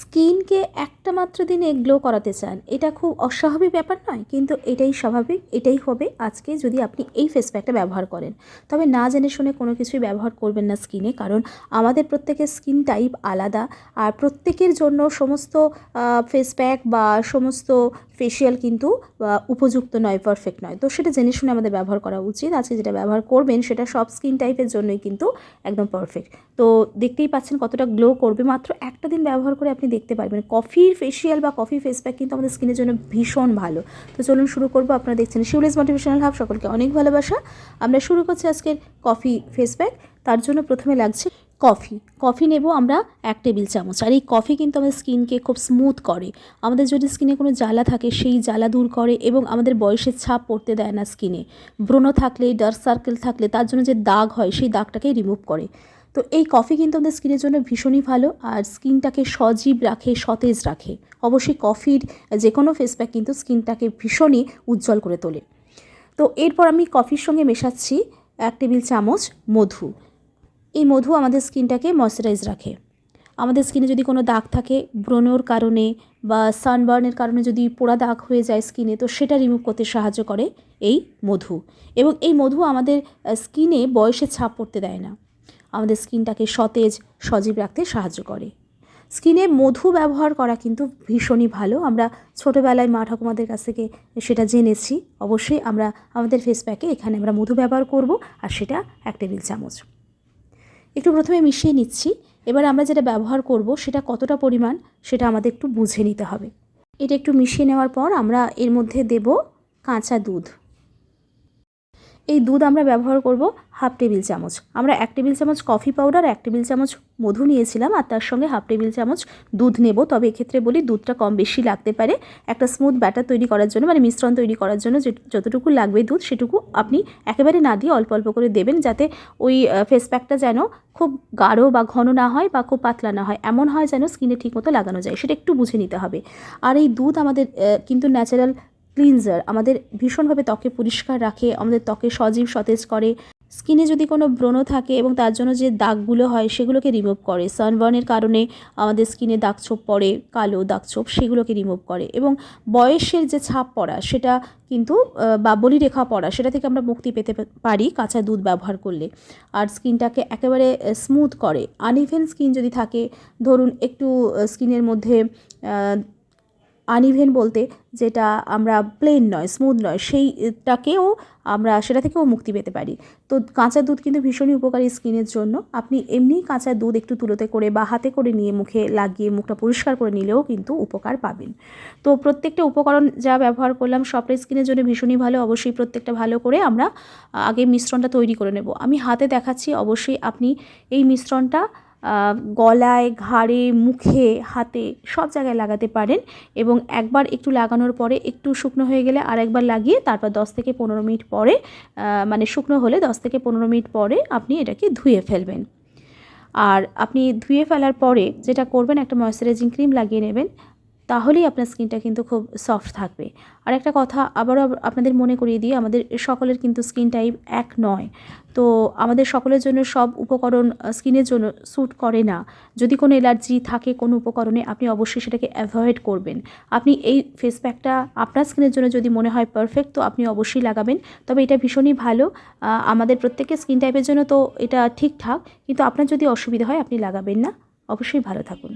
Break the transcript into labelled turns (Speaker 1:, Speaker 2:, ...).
Speaker 1: স্কিনকে একটা মাত্র দিনে গ্লো করাতে চান, এটা খুব অস্বাভাবিক ব্যাপার নয়, কিন্তু এটাই স্বাভাবিক, এটাই হবে আজকে যদি আপনি এই ফেস প্যাকটা ব্যবহার করেন। তবে না জেনে শুনে কোনো কিছুই ব্যবহার করবেন না স্কিনে, কারণ আমাদের প্রত্যেকের স্কিন টাইপ আলাদা, আর প্রত্যেকের জন্য সমস্ত ফেস প্যাক বা সমস্ত ফেসিয়াল কিন্তু উপযুক্ত নয় পারফেক্ট নয়। তো সেটা জেনে শুনে আমাদের ব্যবহার করা উচিত। আজকে যেটা ব্যবহার করবেন সেটা সব স্কিন টাইপের জন্যই কিন্তু একদম পারফেক্ট তো দেখতেই পাচ্ছেন কতটা গ্লো করবে। মাত্র একটা দিন ব্যবহার করে আপনি দেখতে পারবেন। কফির ফেসিয়াল বা কফি ফেস প্যাক কিন্তু আমাদের স্কিনের জন্য ভীষণ ভালো। তো চলুন শুরু করব। আপনারা দেখছেন শিউলিস মোটিভেশনাল হাব সকলকে অনেক ভালোবাসা। আমরা শুরু করছি আজকের কফি ফেস প্যাক তার জন্য প্রথমে লাগছে কফি কফি নেব আমরা এক টেবিল চামচ। আর এই কফি কিন্তু আমাদের স্কিনকে খুব স্মুথ করে। আমাদের যদি স্কিনে কোনো জ্বালা থাকে, সেই জ্বালা দূর করে এবং আমাদের বয়সের ছাপ পড়তে দেয় না স্কিনে। ব্রণ থাকলে, ডার্ক সার্কেল থাকলে, তার জন্য যে দাগ হয়, সেই দাগটাকে রিমুভ করে। তো এই কফি কিন্তু আমাদের স্কিনের জন্য ভীষণই ভালো। আর স্কিনটাকে সজীব রাখে, সতেজ রাখে। অবশ্যই কফির যে কোনো ফেস প্যাক কিন্তু স্কিনটাকে ভীষণই উজ্জ্বল করে তোলে। তো এরপর আমি কফির সঙ্গে মেশাচ্ছি এক টেবিল চামচ মধু। এই মধু আমাদের স্কিনটাকে ময়শ্চারাইজ রাখে। আমাদের স্কিনে যদি কোনো দাগ থাকে, ব্রণর কারণে বা সানবার্নের কারণে যদি পোড়া দাগ হয়ে যায় স্কিনে, তো সেটা রিমুভ করতে সাহায্য করে এই মধু। এবং এই মধু আমাদের স্কিনে বয়সে ছাপ পড়তে দেয় না। আমাদের স্কিনটাকে সতেজ, সজীব রাখতে সাহায্য করে। স্কিনে মধু ব্যবহার করা কিন্তু ভীষণই ভালো। আমরা ছোটোবেলায় মা ঠাকুমাদের কাছ থেকে সেটা জেনেছি। অবশ্যই আমরা, আমাদের ফেস প্যাকে এখানে আমরা মধু ব্যবহার করব, আর সেটা এক টেবিল চামচ। একটু প্রথমে মিশিয়ে নিচ্ছি। এবার আমরা যেটা ব্যবহার করব, সেটা কতটা পরিমাণ, সেটা আমাদের একটু বুঝে নিতে হবে। এটা একটু মিশিয়ে নেওয়ার পর আমরা এর মধ্যে দেব কাঁচা দুধ। এই দুধ আমরা ব্যবহার করব হাফ টেবিল চামচ। আমরা এক টেবিল চামচ কফি পাউডার, এক টেবিল চামচ মধু নিয়েছিলাম আর তার সঙ্গে হাফ টেবিল চামচ দুধ নেব। তবে এক্ষেত্রে বলি দুধটা কম বেশি লাগতে পারে। একটা স্মুথ ব্যাটার তৈরি করার জন্য মানে মিশ্রণ তৈরি করার জন্য যতটুকু লাগবে দুধ সেটুকু আপনি একেবারে না দিয়ে অল্প অল্প করে দেবেন যাতে ওই ফেস প্যাকটা যেন খুব গাঢ় বা ঘন না হয় বা খুব পাতলা না হয়। এমন হয় যেন স্কিনে ঠিকমতো লাগানো যায়, সেটা একটু বুঝে নিতে হবে। আর এই দুধ আমাদের কিন্তু ন্যাচারাল ক্লিনজার আমাদের ভীষণভাবে ত্বকে পরিষ্কার রাখে, আমাদের ত্বকে সজীব সতেজ করে, স্কিনে যদি কোনো ব্রণ থাকে এবং তার জন্য যে দাগগুলো হয় সেগুলোকে রিমুভ করে, সানবার্নের কারণে আমাদের স্কিনে দাগছোপ পড়ে, কালো দাগছোপ সেগুলোকে রিমুভ করে এবং বয়সের যে ছাপ পড়া সেটা কিন্তু বা বলিরেখা পড়া সেটা থেকে আমরা মুক্তি পেতে পারি কাঁচা দুধ ব্যবহার করলে। আর স্কিনটাকে একেবারে স্মুথ করে। আনইভেন স্কিন যদি থাকে, ধরুন একটু স্কিনের মধ্যে আনইভেন বলতে যেটা আমরা প্লেন নয় স্মুথ নয়, সেইটাকেও আমরা, সেটা থেকেও মুক্তি পেতে পারি। তো কাঁচা দুধ কিন্তু ভীষণই উপকারী স্কিনের জন্য। আপনি এমনি কাঁচা দুধ একটু তুলোতে করে বা হাতে করে নিয়ে মুখে লাগিয়ে মুখটা পরিষ্কার করে নিলেও কিন্তু উপকার পাবেন। তো প্রত্যেকটা উপকরণ যা ব্যবহার করলাম, সবটাই স্কিনের জন্য ভীষণই ভালো। অবশ্যই প্রত্যেকটা ভালো করে আমরা আগে মিশ্রণটা তৈরি করে নেব। আমি হাতে দেখাচ্ছি, অবশ্যই আপনি এই মিশ্রণটা গলায়, ঘাড়ে, মুখে, হাতে সব জায়গায় লাগাতে পারেন এবং একবার একটু লাগানোর পরে একটু শুকনো হয়ে গেলে আর একবার লাগিয়ে তারপর দশ থেকে পনেরো মিনিট পরে মানে শুকনো হলে দশ থেকে পনেরো মিনিট পরে আপনি এটাকে ধুয়ে ফেলবেন। আর আপনি ধুয়ে ফেলার পরে যেটা করবেন, একটা ময়শ্চারাইজিং ক্রিম লাগিয়ে নেবেন। তাহলেই আপনার স্কিনটা কিন্তু খুব সফট থাকবে। আর একটা কথা আবারও আপনাদের মনে করিয়ে দিই, আমাদের সকলের কিন্তু স্কিন টাইপ এক নয়। তো আমাদের সকলের জন্য সব উপকরণ স্কিনের জন্য স্যুট করে না। যদি কোনো এলার্জি থাকে কোনো উপকরণে, আপনি অবশ্যই সেটাকে অ্যাভয়েড করবেন। আপনি এই ফেস প্যাকটা আপনার স্কিনের জন্য যদি মনে হয় পারফেক্ট তো আপনি অবশ্যই লাগাবেন। তবে এটা ভীষণই ভালো। আমাদের প্রত্যেকের স্কিন টাইপের জন্য তো এটা ঠিকঠাক কিন্তু আপনার যদি অসুবিধা হয়, আপনি লাগাবেন না। অবশ্যই ভালো থাকুন।